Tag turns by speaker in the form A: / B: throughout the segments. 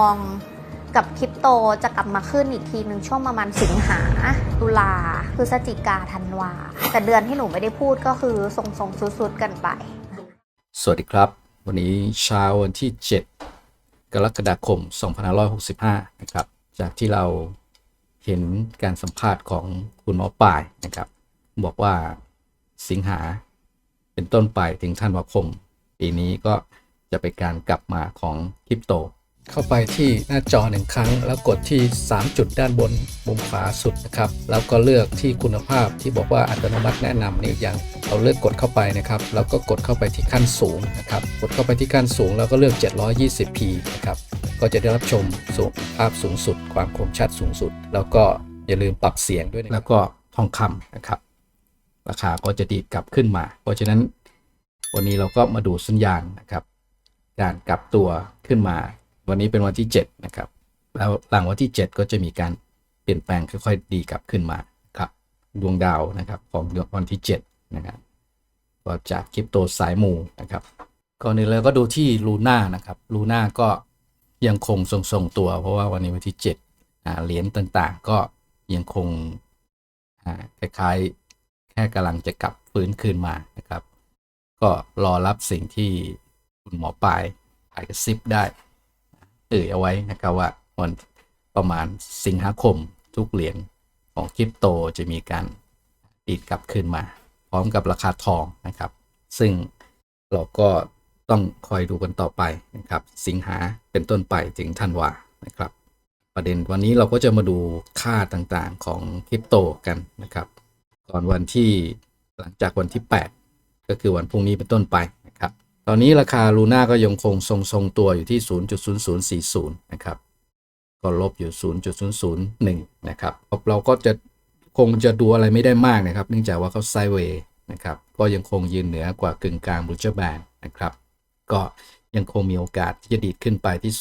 A: องกับคริปโตจะกลับมาขึ้นอีกทีหนึ่งช่วงประมาณสิงหาตุลาพฤศจิกาธันวา แต่เดือนที่หนูไม่ได้พูดก็คือทรงๆสุดๆกันไป
B: สวัสดีครับ วันนี้เช้าวันที่ 7 กรกฎาคม 2565 นะครับ จากที่เราเห็นการสัมภาษณ์ของคุณหมอป่ายนะครับ บอกว่าสิงหาเป็นต้นไปถึงธันวาคม ปีนี้ก็จะเป็นการกลับมาของคริปโต เข้าไปที่หน้าจอหนึ่งครั้ง แล้วกดที่ 3 จุดด้านบนมุมขวาสุดนะครับแล้วก็เลือกที่คุณภาพที่บอกว่าอัตโนมัติแนะนำนี่อย่างเราเลือกกดเข้าไปนะครับแล้วก็กดเข้าไปที่ขั้นสูงนะครับกดเข้าไปที่ขั้นสูงแล้วก็เลือก 720p นะครับก็จะได้รับชมสูงภาพสูงสุด ความคมชัดสูงสุด แล้วก็อย่าลืมปรับเสียงด้วยนะแล้วก็ทองคำนะครับ ราคาก็จะดีดกลับขึ้นมา เพราะฉะนั้นวันนี้เราก็มาดูสัญญาณนะครับ การกลับตัวขึ้นมา วันนี้เป็นวันที่ 7 นะครับ แล้วหลังวันที่ 7 ก็จะมีการเปลี่ยนแปลงค่อยๆดีกลับขึ้นมาครับดวงดาวนะครับของวันที่ 7 นะครับก็จากคริปโตสายมูนะครับก่อนอื่นเลยก็ดูที่ลูน่านะครับลูน่าก็ยังคงทรงๆตัว เพราะว่าวันนี้วันที่7เหรียญต่างๆ ก็ยังคงคล้ายๆแค่กำลังจะกลับฟื้นคืนมานะครับ ก็รอรับสิ่งที่คุณหมอปลายปลายกระซิบได้ เอ่ยเอาไว้นะครับว่าวันประมาณสิงหาคมทุกเหรียญของคริปโตจะมีการดีดกลับขึ้นมา พร้อมกับราคาทองนะครับ ซึ่งเราก็ต้องคอยดูกันต่อไปนะครับ สิงหาเป็นต้นไปถึงธันวานะครับ ประเด็นวันนี้เราก็จะมาดูค่าต่างๆของคริปโตกันนะครับ ก่อนวันที่หลังจากวันที่ 8 ก็คือวันพรุ่งนี้เป็นต้นไป ตอนนี้ราคาลูน่าก็ยังคงทรงๆตัวอยู่ที่ 0.0040 นะครับ ก็ลบอยู่ 0.001 นะครับ เราก็จะคงจะดูอะไรไม่ได้มากนะครับ เนื่องจากว่าเขาไซเวย์นะครับ ก็ยังคงยืนเหนือกว่ากึ่งกลางบูเจอร์แบนนะครับ ก็ยังคงมีโอกาสที่จะดีดขึ้นไปที่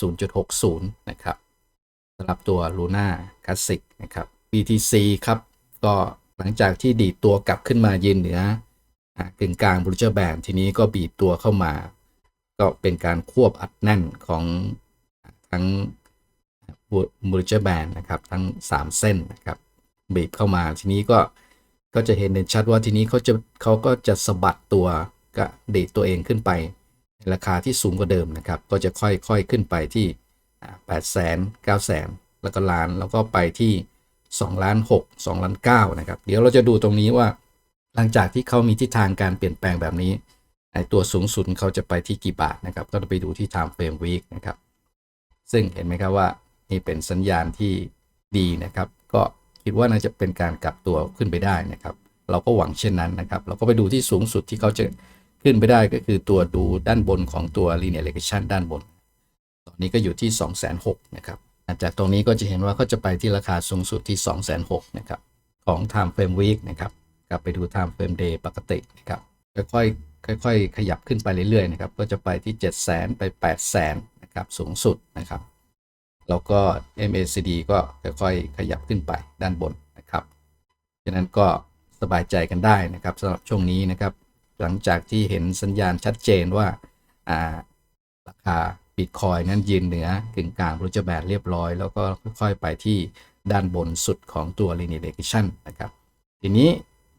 B: 0.60 นะครับสำหรับตัว Luna Classic นะครับ BTC ครับ ก็หลังจากที่ดีดตัวกลับขึ้นมายืนเหนือ กึ่งกลางบริเจอร์แบนทีนี้ก็บีบตัวเข้ามา ก็เป็นการควบอัดแน่นของทั้งบริเจอร์แบนนะครับ ทั้ง 3 เส้นนะครับบีบเข้ามาทีนี้ก็ก็จะเห็นเด่นชัดว่าทีนี้เขาจะเขาก็จะสะบัดตัวก็ดีดตัวเองขึ้นไป ราคาที่สูงกว่าเดิมนะครับ ก็จะค่อยๆขึ้นไปที่ 8 0 0 0 0 9 0 0 0 0แล้วก็ล้านแล้วก็ไปที่2ล้าน6 2ล้าน9นะครับ เดี๋ยวเราจะดูตรงนี้ว่า หลังจากที่เขามีทิศทางการเปลี่ยนแปลงแบบนี้ไอตัวสูงสุดเขาจะไปที่กี่บาทนะครับ ก็จะไปดูที่ time frame week นะครับ ซึ่งเห็นไหมครับว่านี่เป็นสัญญาณที่ดีนะครับ ก็คิดว่าน่าจะเป็นการกลับตัวขึ้นไปได้นะครับ เราก็หวังเช่นนั้นนะครับ เราก็ไปดูที่สูงสุดที่เขาจะขึ้นไปได้ก็คือตัวดูด้านบนของตัว linear regression ด้านบน ตอนนี้ก็อยู่ที่ 2 6 0 0 0นะครับจากตรงนี้ก็จะเห็นว่าเขาจะไปที่ราคาสูงสุดที่ 2 6 0 0 0นะครับของ time frame week นะครับ กลับไปดู time frame day ปกตินะครับค่อยๆค่อยๆขยับขึ้นไปเรื่อยๆนะครับก็จะไปที่ 7 0 0 0 0 0 ไป8 0 0 0 0 0นะครับสูงสุดนะครับแล้วก็ MACD ก็ค่อยๆขยับขึ้นไปด้านบนนะครับฉะนั้นก็สบายใจกันได้นะครับสำหรับช่วงนี้นะครับ หลังจากที่เห็นสัญญาณชัดเจนว่าราคาบิตคอยนั้นยืนเหนือกึ่งกลางรูจแบนเรียบร้อย แล้วก็ค่อยๆไปที่ด้านบนสุดของตัว linear regression นะครับ ทีนี้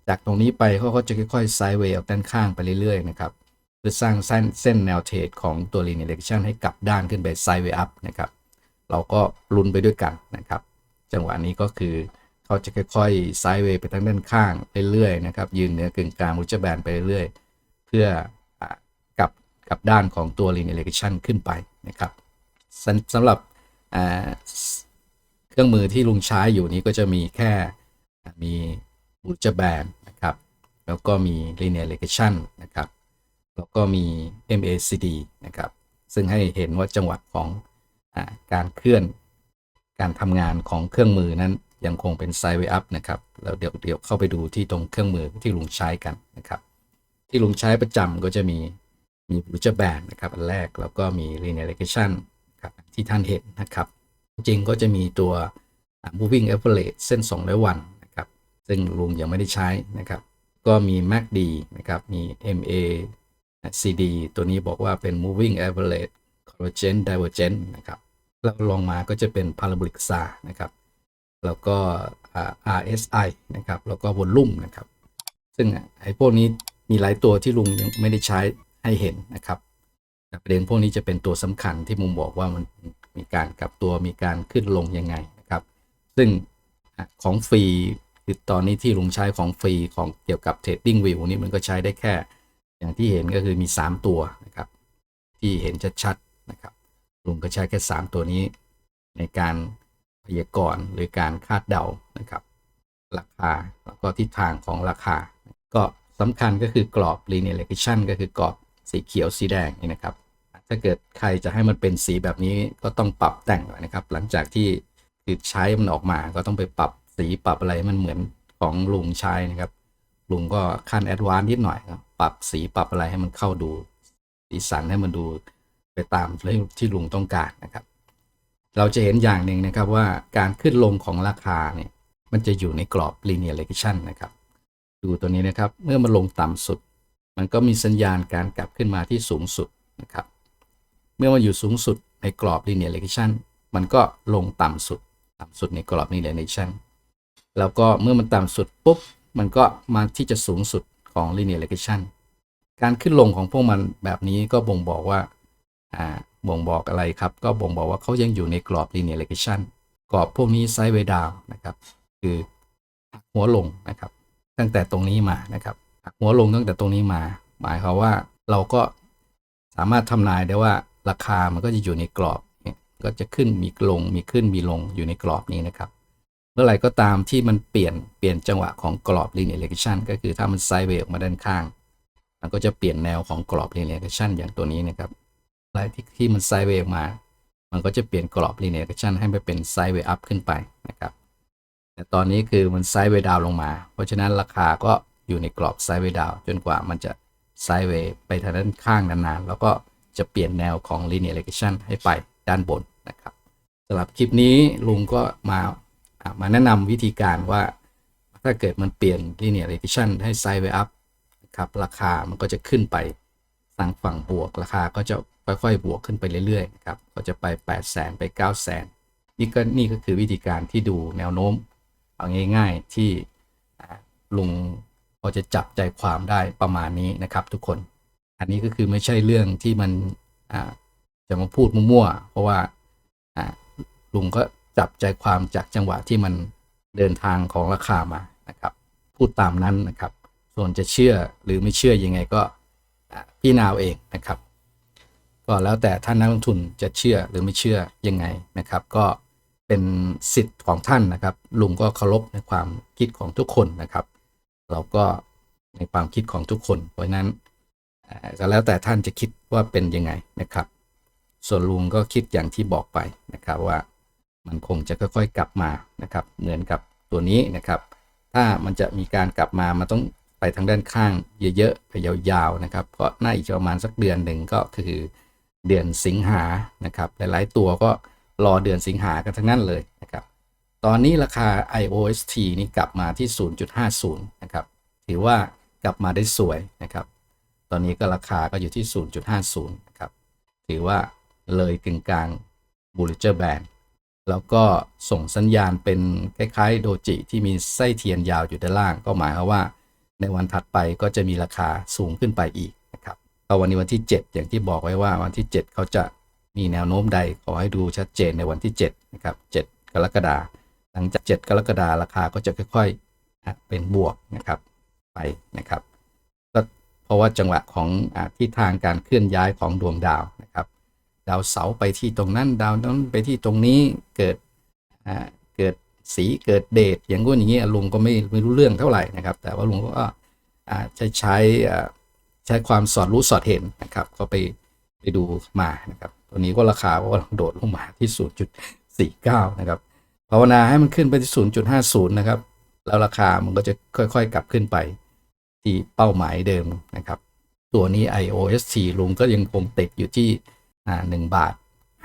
B: จากตรงนี้ไปเขาก็จะค่อยๆไซด์เวย์ออกด้านข้างไปเรื่อยๆนะครับเพื่อสร้างเส้นเส้นแนวเทรดของตัว linear regression ให้กลับด้านขึ้นไปไซด์เวย์อัพนะครับเราก็ลุ้นไปด้วยกันนะครับ จังหวะนี้ก็คือเขาจะค่อยๆไซด์เวย์ไปทางด้านข้างเรื่อยๆนะครับยืนเหนือกึ่งกลางรูจแบนไปเรื่อยๆเพื่อกลับกลับด้านของตัว linear regression ขึ้นไปนะครับสำสำหรับเครื่องมือที่ลุงใช้อยู่นี้ก็จะมีแค่มี บูจแบนนะครับ แล้วก็มี linear regression นะครับ แล้วก็มี MACD นะครับ ซึ่งให้เห็นว่าจังหวะของอการเคลื่อนการทำงานของเครื่องมือนั้นยังคงเป็น sideway up นะครับ แล้วเดี๋ยวเดี๋ยวเข้าไปดูที่ตรงเครื่องมือที่ลุงใช้กันนะครับ ที่ลุงใช้ประจำก็จะมีมีบูจแบนนะครับอันแรกแล้วก็มี linear regression ครับที่ท่านเห็นนะครับ จริงก็จะมีตัว moving average เส้น200วันนะครับ ซึ่งลุงยังไม่ได้ใช้นะครับ ก็มี MACD นะครับมี MACD ตัวนี้บอกว่าเป็น moving average convergent divergent นะครับแล้วลงมาก็จะเป็น parabolic SAR นะครับ แล้วก็ RSI นะครับ แล้วก็วอลลุ่มนะครับ ซึ่งไอ้พวกนี้มีหลายตัวที่ลุงยังไม่ได้ใช้ให้เห็นนะครับแต่ประเด็นพวกนี้จะเป็นตัวสำคัญที่มุมบอกว่ามันมีการกลับตัวมีการขึ้นลงยังไงนะครับ ซึ่งของฟรี คือตอนนี้ที่ลุงใช้ของฟรีของเกี่ยวกับ Trading View นี่มันก็ใช้ได้แค่ อย่างที่เห็นก็คือมี 3 ตัวนะครับ ที่เห็นชัดๆนะครับลุงก็ใช้แค่ 3 ตัวนี้ ในการพยากรณ์หรือการคาดเดานะครับ ราคาแล้วก็ทิศทางของราคา ก็สำคัญก็คือกรอบ linear regression ก็คือกรอบสีเขียวสีแดงนี่นะครับ ถ้าเกิดใครจะให้มันเป็นสีแบบนี้ก็ต้องปรับแต่งนะครับ หลังจากที่คือใช้มันออกมาก็ต้องไปปรับ สีปรับอะไรให้มันเหมือนของลุงใช้นะครับ ลุงก็ขั้นแอดวานซ์นิดหน่อยครับปรับสีปรับอะไรให้มันเข้าดูสีสันให้มันดูไปตามที่ลุงต้องการนะครับ เราจะเห็นอย่างหนึ่งนะครับว่าการขึ้นลงของราคาเนี่ยมันจะอยู่ในกรอบ linear regression นะครับ ดูตัวนี้นะครับ เมื่อมันลงต่ำสุด มันก็มีสัญญาณการกลับขึ้นมาที่สูงสุดนะครับ เมื่อมันอยู่สูงสุดในกรอบ linear regression มันก็ลงต่ำสุด ต่ำสุดในกรอบ linear regression แล้วก็เมื่อมันต่ำสุดปุ๊บ มันก็มาที่จะสูงสุดของ linear regression การขึ้นลงของพวกมันแบบนี้ก็บ่งบอกว่าอ่าบ่งบอกอะไรครับ ก็บ่งบอกว่าเขายังอยู่ในกรอบ linear regression กรอบพวกนี้ไซด์เวดาวนะครับ คือหักหัวลงนะครับ ตั้งแต่ตรงนี้มานะครับหักหัวลงตั้งแต่ตรงนี้มา หมายความว่าเราก็สามารถทำนายได้ว่าราคามันก็จะอยู่ในกรอบก็จะขึ้นมีลงมีขึ้นมีลงอยู่ในกรอบนี้นะครับ มื่อไรก็ตามที่มันเปลี่ยนเปลี่ยนจังหวะของกรอบ linear regression ก็คือถ้ามันไซด์เวย์ออกมาด้านข้าง มันก็จะเปลี่ยนแนวของกรอบ linear regression อย่างตัวนี้นะครับอะไรที่ที่มันไซด์เวย์ออกมา มันก็จะเปลี่ยนกรอบ linear regression ให้ไปเป็นไซด์เวย์อัพขึ้นไปนะครับ แต่ตอนนี้คือมันไซด์เวย์ดาวลงมา เพราะฉะนั้นราคาก็อยู่ในกรอบไซด์เวย์ดาวจนกว่ามันจะไซด์เวย์ไปทางด้านข้างนานๆ แล้วก็จะเปลี่ยนแนวของ linear regression ให้ไปด้านบนนะครับสำหรับคลิปนี้ลุงก็มา มาแนะนำวิธีการว่าถ้าเกิดมันเปลี่ยน linear regression ให้ไซด์เวย์อัพครับราคามันก็จะขึ้นไปทางฝั่งบวกราคาก็จะค่อยๆ บวกขึ้นไปเรื่อยๆครับก็จะไป 8 0 0 0 0 0ไป 9 0 0 0 0 0นี่ก็นี่ก็คือวิธีการที่ดูแนวโน้มเอาง่าย ๆที่ลุงพอจะจับใจความได้ประมาณนี้นะครับ ทุกคน อันนี้ก็คือไม่ใช่เรื่องที่มันจะมาพูดมั่วๆเพราะว่าลุงก็ จับใจความจากจังหวะที่มันเดินทางของราคามานะครับ พูดตามนั้นนะครับ ส่วนจะเชื่อหรือไม่เชื่อยังไงก็พี่นาวเองนะครับ ก็แล้วแต่ท่านนักลงทุนจะเชื่อหรือไม่เชื่อยังไงนะครับ ก็เป็นสิทธิ์ของท่านนะครับ ลุงก็เคารพในความคิดของทุกคนนะครับ เราก็ในความคิดของทุกคน เพราะนั้นก็แล้วแต่ท่านจะคิดว่าเป็นยังไงนะครับ ส่วนลุงก็คิดอย่างที่บอกไปนะครับว่า มันคงจะค่อยๆกลับมานะครับ เหมือนกับตัวนี้นะครับ ถ้ามันจะมีการกลับมา มันต้องไปทางด้านข้างเยอะๆไปยาวๆนะครับ ก็น่าอีกประมาณสักเดือนหนึ่งก็คือเดือนสิงหานะครับ หลายๆตัวก็รอเดือนสิงหากันทั้งนั้นเลยนะครับ ตอนนี้ราคา IOST นี่กลับมาที่ 0.50 นะครับ ถือว่ากลับมาได้สวยนะครับ ตอนนี้ก็ราคาก็อยู่ที่ 0.50 นะครับ ถือว่าเลยกึ่งกลาง Bollinger Band แล้วก็ส่งสัญญาณเป็นคล้ายๆ โดจิที่มีไส้เทียนยาวอยู่ด้านล่าง ก็หมายความว่า ในวันถัดไปก็จะมีราคาสูงขึ้นไปอีกนะครับก็วันนี้วันที่ 7 อย่างที่บอกไว้ว่าวันที่ 7 เขาจะมีแนวโน้มใดขอให้ดูชัดเจนในวันที่7นะครับ7กรกฎาหลังจาก 7 กรกฎาราคาก็จะค่อยๆเป็นบวกนะครับไปนะครับก็เพราะว่าจังหวะของอที่ทางการเคลื่อนย้ายของดวงดาว ดาวเสาไปที่ตรงนั้น ดาวนั้นไปที่ตรงนี้เกิดอ่าเกิดสีเกิดเดทอย่างงู้นอย่างนี้ลุงก็ไม่ไม่รู้เรื่องเท่าไหร่นะครับ แต่ว่าลุงก็อ่าใช้ใช้อ่าใช้ความสอดรู้สอดเห็นนะครับ ก็ไปไปดูมานะครับ ตัวนี้ก็ราคาก็โดดลงมาที่ 0.49 นะครับภาวนาให้มันขึ้นไปที่ 0.50 นะครับ แล้วราคามันก็จะค่อยๆ กลับขึ้นไป ที่เป้าหมายเดิมนะครับ ตัวนี้ IOST ลุงก็ยังคงติดอยู่ที่ อ่าหนึ่งบาท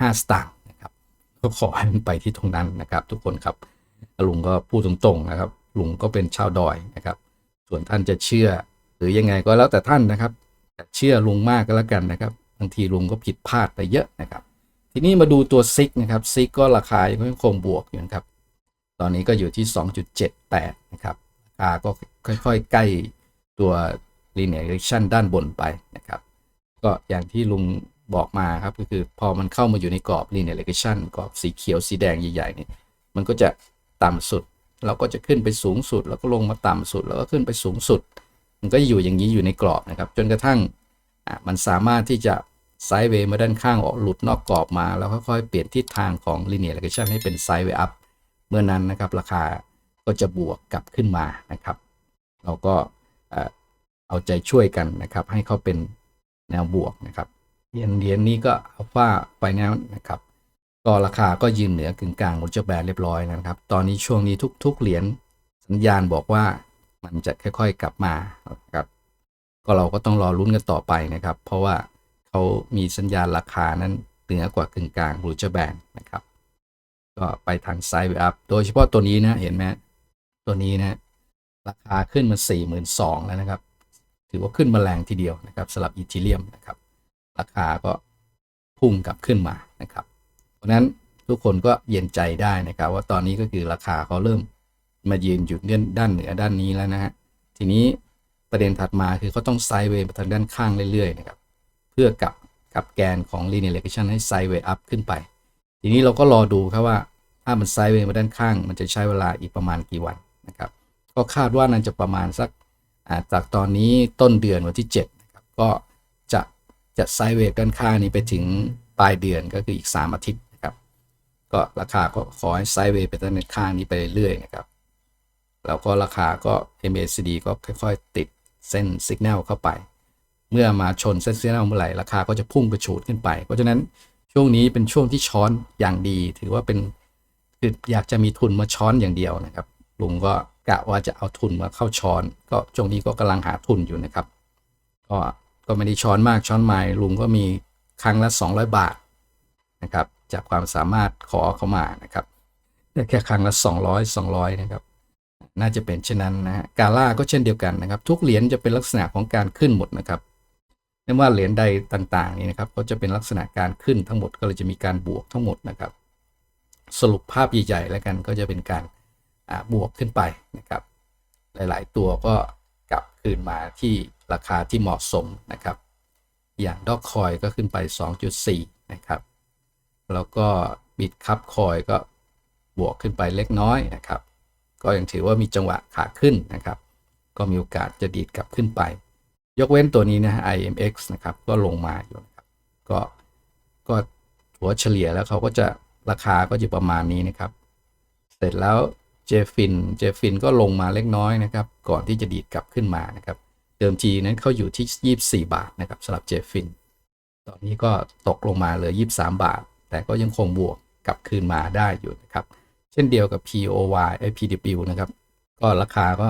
B: ห้าสตางค์นะครับก็ขอให้มันไปที่ตรงนั้นนะครับ ทุกคนครับลุงก็พูดตรงๆนะครับลุงก็เป็นชาวดอยนะครับ ส่วนท่านจะเชื่อ หรือยังไงก็แล้วแต่ท่านนะครับเชื่อลุงมากก็แล้วกันนะครับบางทีลุงก็ผิดพลาดไปเยอะนะครับ ทีนี้มาดูตัวซิกนะครับซิกก็ราคายังคงบวกอยู่นะครับตอนนี้ก็อยู่ที่ 2.78 นะครับราคาก็ค่อยๆ ใกล้ตัว linear regression ด้านบนไปนะครับ ก็อย่างที่ลุง บอกมาครับก็คือพอมันเข้ามาอยู่ในกรอบ linear regression กรอบสีเขียวสีแดงใหญ่ๆนี่มันก็จะต่ำสุด เราก็จะขึ้นไปสูงสุด แล้วก็ลงมาต่ำสุด แล้วก็ขึ้นไปสูงสุด มันก็อยู่อย่างนี้อยู่ในกรอบนะครับ จนกระทั่งมันสามารถที่จะไซด์เวย์มาด้านข้างออกหลุดนอกกรอบมา แล้วค่อยๆเปลี่ยนทิศทางของ linear regression ให้เป็นไซด์เวย์อัพเมื่อนั้นนะครับราคาก็จะบวกกลับขึ้นมานะครับ เราก็เอ่อเอาใจช่วยกันนะครับ ให้เขาเป็นแนวบวกนะครับ เหรียญเหรียญนี้ก็อัลฟาไฟแนลนะครับ ก็ราคาก็ยืนเหนือกึ่งกลางบนเจ้าแบรนด์เรียบร้อยนะครับ ตอนนี้ช่วงนี้ทุก ๆ เหรียญสัญญาณบอกว่ามันจะค่อยๆกลับมาครับ ก็เราก็ต้องรอลุ้นกันต่อไปนะครับ เพราะว่าเขามีสัญญาณราคานั้นเหนือกว่ากึ่งกลางบนเจ้าแบนด์นะครับ ก็ไปทางไซด์เวอัพ โดยเฉพาะตัวนี้นะเห็นไหมตัวนี้นะราคาขึ้นมา 4 2 0 0 0 แล้วนะครับ ถือว่าขึ้นมาแรงทีเดียวนะครับสำหรับอีทีเรียมนะครับ ราคาก็พุ่งกลับขึ้นมานะครับ เพราะนั้นทุกคนก็เย็นใจได้นะครับ ว่าตอนนี้ก็คือราคาเขาเริ่มมายืนอยู่อนด้านเหนือด้านนี้แล้วนะฮะทีนี้ประเด็นถัดมาคือเขาต้องไซด์เวย์ไปทางด้านข้างเรื่อยๆนะครับเพื่อกับกับแกนของ linear regression ให้ไซด์เวย์อัพขึ้นไป ทีนี้เราก็รอดูครับว่าถ้ามันไซด์เวย์มาด้านข้าง มันจะใช้เวลาอีกประมาณกี่วันนะครับก็คาดว่าน่าจะประมาณสักจากตอนนี้ต้นเดือนวันที่7นะครับก็ จะไซเวย์ด้านข้างนี้ไปถึงปลายเดือนก็คืออีก 3 อาทิตย์นะครับ ก็ราคาก็ขอให้ไซเวย์ไปด้านข้างนี้ไปเรื่อยๆนะครับแล้วก็ราคาก็ MACD ก็ค่อยๆ ติดเส้นสัญญาณเข้าไป เมื่อมาชนเส้นสัญญาณเมื่อไหร่ราคาก็จะพุ่งกระฉูดขึ้นไป เพราะฉะนั้นช่วงนี้เป็นช่วงที่ช้อนอย่างดี ถือว่าเป็นคืออยากจะมีทุนมาช้อนอย่างเดียวนะครับลุงก็กะว่าจะเอาทุนมาเข้าช้อน ก็ช่วงนี้ก็กำลังหาทุนอยู่นะครับ ก็ ก็ไม่ได้ช้อนมากช้อนใหม่ลุงก็มีครั้งละ 200 บาทนะครับจากความสามารถขอเข้ามานะครับแค่ครั้งละ 200 200นะครับน่าจะเป็นเช่นนั้นนะฮะกาล่าก็เช่นเดียวกันนะครับ ทุกเหรียญจะเป็นลักษณะของการขึ้นหมดนะครับไม่ว่าเหรียญใดต่างๆนี่นะครับ ก็จะเป็นลักษณะการขึ้นทั้งหมดก็เลยจะมีการบวกทั้งหมดนะครับ สรุปภาพใหญ่ๆแล้วกันก็จะเป็นการบวกขึ้นไปนะครับ หลายๆ ตัวก็กลับคืนมาที่ราคาที่เหมาะสมนะครับ อย่างดอกคอยก็ขึ้นไป 2.4 นะครับ แล้วก็บิตคับคอยก็บวกขึ้นไปเล็กน้อยนะครับ ก็ยังถือว่ามีจังหวะขาขึ้นนะครับ ก็มีโอกาสจะดีดกลับขึ้นไป ยกเว้นตัวนี้นะฮะ IMX นะครับก็ลงมาอยู่นะครับก็ก็ถัวเฉลี่ยแล้วเขาก็จะราคาก็จะประมาณนี้นะครับ เสร็จแล้วเจฟินเจฟินก็ลงมาเล็กน้อยนะครับ ก่อนที่จะดีดกลับขึ้นมานะครับ ดิมทีนั้นเขาอยู่ที่ 24 บาทนะครับสำหรับเจฟิน ตอนนี้ก็ตกลงมาเหลือ 23 บาท แต่ก็ยังคงบวกกลับคืนมาได้อยู่นะครับ เช่นเดียวกับ POY ไอ PW นะครับ ก็ราคาก็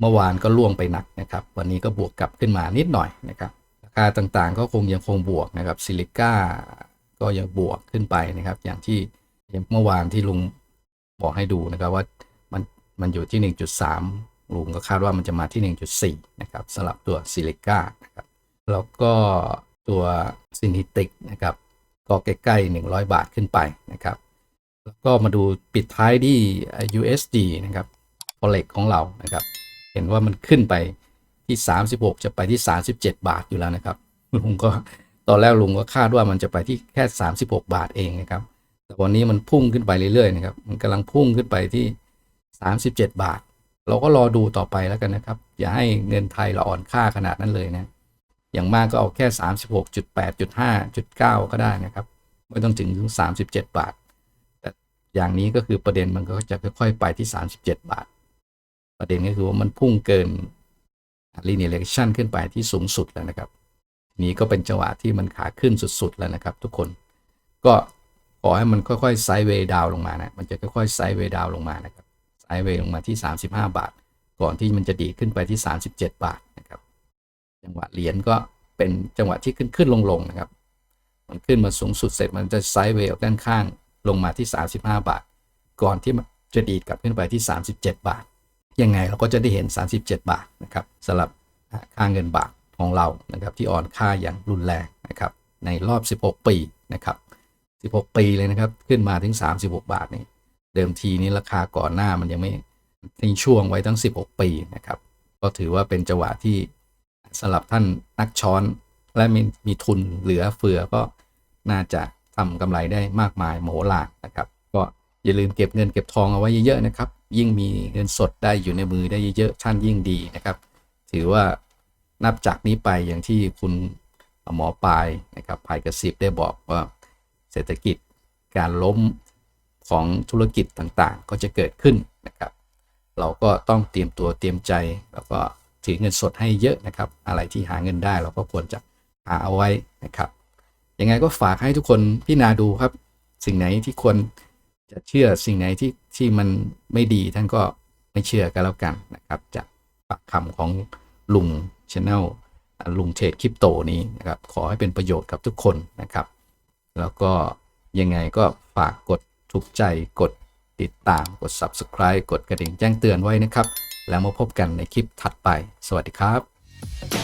B: เมื่อวานก็ล่วงไปหนักนะครับ วันนี้ก็บวกกลับขึ้นมานิดหน่อยนะครับ ราคาต่างๆก็คงยังคงบวกนะครับซิลิก้าก็ยังบวกขึ้นไปนะครับ อย่างที่เมื่อวานที่ลุงบอกให้ดูนะครับว่ามันมันอยู่ที่ 1.3 ลุงก็คาดว่ามันจะมาที่ 1.4 นะครับสำหรับตัวซิลิก้านะครับแล้วก็ตัวซินิติกนะครับก็ใกล้ๆ 100 บาทขึ้นไปนะครับแล้วก็มาดูปิดท้ายที่ USD นะครับ forex ของเรานะครับ เห็นว่ามันขึ้นไปที่ 36 จะไปที่ 37 บาทอยู่แล้วนะครับลุงก็ตอนแรกลุงก็คาดว่ามันจะไปที่แค่ 36 บาทเองนะครับ แต่วันนี้มันพุ่งขึ้นไปเรื่อยๆนะครับ มันกำลังพุ่งขึ้นไปที่ 37 บาท เราก็รอดูต่อไปแล้วกันนะครับ อย่าให้เงินไทยเราอ่อนค่าขนาดนั้นเลยนะ อย่างมากก็เอาแค่ 36.8.5.9 ก็ได้นะครับ ไม่ต้องถึงถึง 37 บาท แต่อย่างนี้ก็คือประเด็นมันก็จะค่อยๆไปที่ 37 บาท ประเด็นก็คือว่ามันพุ่งเกิน linear regression ขึ้นไปที่สูงสุดแล้วนะครับ นี้ก็เป็นจังหวะที่มันขาขึ้นสุดๆแล้วนะครับ ทุกคน ก็ขอให้มันค่อยๆไซด์เวย์ดาวลงมานะ มันจะค่อยๆไซด์เวย์ดาวลงมานะครับ ไซด์เวย์ลงมาที่ 35 บาท ก่อนที่มันจะดีดขึ้นไปที่ 37 บาทนะครับ จังหวะเหรียญก็เป็นจังหวะที่ขึ้นขึ้นลงลงๆนะครับ มันขึ้นมาสูงสุดเสร็จมันจะไซด์เวย์ออกด้านข้างลงมาที่ 35 บาท ก่อนที่มันจะดีดกลับขึ้นไปที่ 37 บาท ยังไงเราก็จะได้เห็น 37 บาทนะครับสำหรับค่าเงินบาทของเรานะครับที่อ่อนค่าอย่างรุนแรงนะครับในรอบ 16 ปีนะครับ 16 ปีเลยนะครับ ขึ้นมาถึง 36 บาทนี่ เดิมทีนี้ราคาก่อนหน้ามันยังไม่ทิ้งช่วงไว้ทั้ง 16 ปีนะครับ ก็ถือว่าเป็นจังหวะที่สำหรับท่านนักช้อนและมีมีทุนเหลือเฟือก็น่าจะทำกำไรได้มากมายโมโหลานนะครับ ก็อย่าลืมเก็บเงินเก็บทองเอาไว้เยอะๆนะครับ ยิ่งมีเงินสดได้อยู่ในมือได้เยอะๆท่านยิ่งดีนะครับ ถือว่านับจากนี้ไปอย่างที่คุณหมอปลายนะครับภายกระซิบได้บอกว่าเศรษฐกิจการล้ม ของธุรกิจต่างๆ ก็จะเกิดขึ้นนะครับ เราก็ต้องเตรียมตัวเตรียมใจ แล้วก็ถือเงินสดให้เยอะนะครับ อะไรที่หาเงินได้เราก็ควรจะหาเอาไว้นะครับ ยังไงก็ฝากให้ทุกคนพิจารณาดูครับ สิ่งไหนที่ควรจะเชื่อสิ่งไหนที่ที่มันไม่ดีท่านก็ไม่เชื่อกันแล้วกันนะครับ จากปากคำของลุงชแนลลุงเทรดคริปโตนี้นะครับ ขอให้เป็นประโยชน์กับทุกคนนะครับ แล้วก็ยังไงก็ฝากกด ถูกใจกดติดตามกด subscribe กดกระดิ่งแจ้งเตือนไว้นะครับ แล้วมาพบกันในคลิปถัดไป สวัสดีครับ